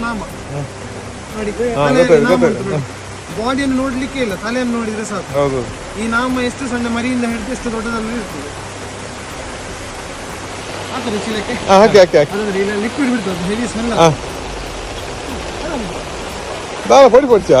ನಾಮ ಬಾಡಿಯನ್ನು ನೋಡ್ಲಿಕ್ಕೆ ಇಲ್ಲ ತಲೆಯನ್ನು ನೋಡಿದ್ರೆ ಸಾಕು ಈ ನಾಮ ಎಷ್ಟು ಸಣ್ಣ ಮರಿಯಿಂದ ಹಿಡಿದು ಎಷ್ಟು ದೊಡ್ಡದಲ್ಲಿ ಇರ್ತದೆ ಹಾಕಿ ಚೀಲಕ್ಕೆ ಲಿಕ್ವಿಡ್ ಬಿಡ್ತದೆ ಹೆವಿ ಸ್ಮೆಲ್ ಬಾಳ ಪಡಿ ಪಡ್ಚಾ